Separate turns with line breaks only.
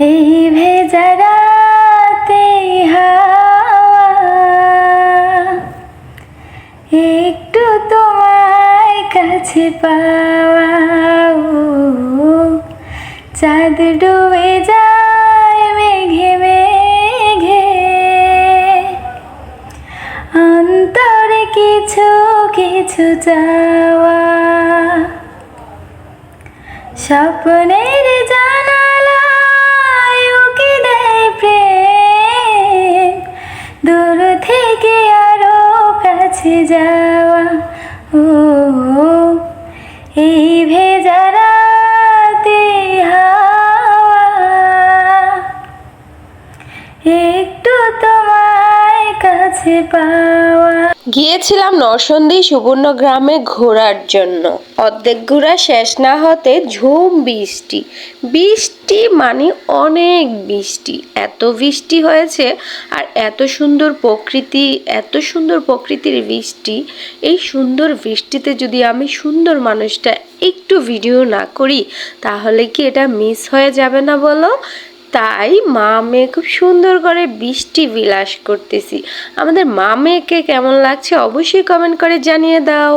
এই ভেজা রাতে হাওয়া। একটু তোমায় কাছে পাওয়া চাঁদ ডুবে যায় মেঘে মেঘে। অন্তরে কিছু কিছু চাওয়া। স্বপ্নের থেকে আরও কাছে যাওয়া। ও এই ভেজা রাতে হাওয়া। একটু তোমায় কাছে পাওয়া
গিয়েছিলাম নরসন্দী সুবর্ণ গ্রামে ঘোরার জন্য। অর্ধেক ঘোরা শেষ না হতে ঝুম বৃষ্টি। বৃষ্টি মানে অনেক বৃষ্টি। এত বৃষ্টি হয়েছে আর এত সুন্দর প্রকৃতি, এত সুন্দর প্রকৃতির বৃষ্টি। এই সুন্দর বৃষ্টিতে যদি আমি সুন্দর মানুষটা একটু ভিডিও না করি, তাহলে কি এটা মিস হয়ে যাবে না বলো? তাই মা মেয়ে খুব সুন্দর করে বৃষ্টি বিলাস করতেছি। আমাদের মা মেয়েকে কেমন লাগছে অবশ্যই কমেন্ট করে জানিয়ে দাও।